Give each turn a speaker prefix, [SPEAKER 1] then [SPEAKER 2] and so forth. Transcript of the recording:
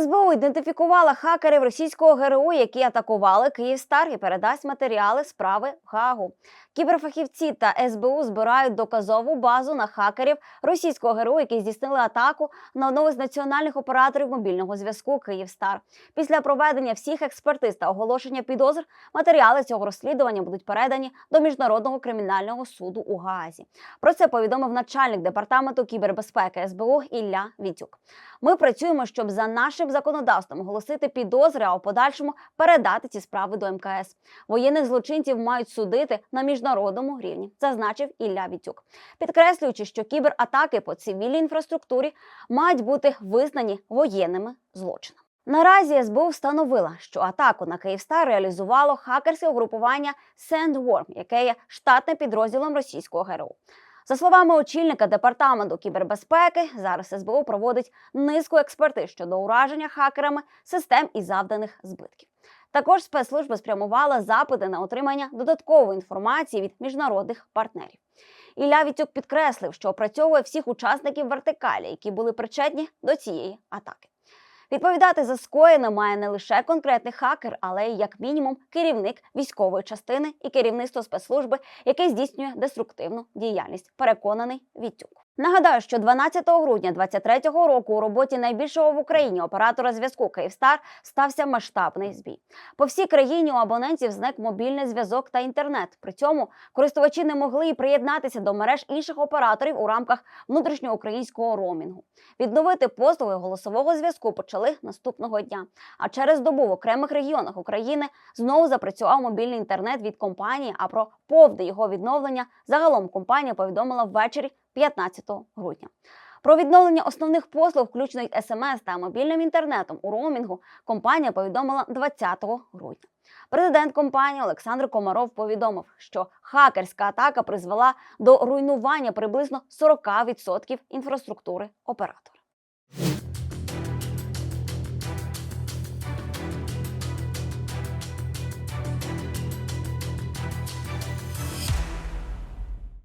[SPEAKER 1] СБУ ідентифікувала хакерів російського ГРУ, які атакували Київстар і передасть матеріали справи в Гагу. Кіберфахівці та СБУ збирають доказову базу на хакерів російського ГРУ, які здійснили атаку на одного з національних операторів мобільного зв'язку Київстар. Після проведення всіх експертиз та оголошення підозр матеріали цього розслідування будуть передані до міжнародного кримінального суду у Гаазі. Про це повідомив начальник департаменту кібербезпеки СБУ Ілля Вітюк. Ми працюємо, щоб за нашим законодавством оголосити підозри, а у подальшому передати ці справи до МКС. Воєнних злочинців мають судити на міжнародному рівні, зазначив Ілля Вітюк, підкреслюючи, що кібератаки по цивільній інфраструктурі мають бути визнані воєнними злочинами. Наразі СБУ встановила, що атаку на Київстар реалізувало хакерське угрупування SandWorm, яке є штатним підрозділом російського ГРУ. За словами очільника департаменту кібербезпеки, зараз СБУ проводить низку експертиз щодо ураження хакерами систем і завданих збитків. Також спецслужби спрямували запити на отримання додаткової інформації від міжнародних партнерів. Ілля Вітюк підкреслив, що опрацьовує всіх учасників вертикалі, які були причетні до цієї атаки. Відповідати за скоєне має не лише конкретний хакер, але й як мінімум керівник військової частини і керівництво спецслужби, яке здійснює деструктивну діяльність. Переконаний Вітюк. Нагадаю, що 12 грудня 2023 року у роботі найбільшого в Україні оператора зв'язку Київстар стався масштабний збій. По всій країні у абонентів зник мобільний зв'язок та інтернет. При цьому користувачі не могли і приєднатися до мереж інших операторів у рамках внутрішньоукраїнського роумінгу. Відновити послуги голосового зв'язку почали наступного дня. А через добу в окремих регіонах України знову запрацював мобільний інтернет від компанії. А про повне його відновлення загалом компанія повідомила ввечері 15 грудня. Про відновлення основних послуг, включно й смс та мобільним інтернетом у роумінгу, компанія повідомила 20 грудня. Президент компанії Олександр Комаров повідомив, що хакерська атака призвела до руйнування приблизно 40% інфраструктури оператора.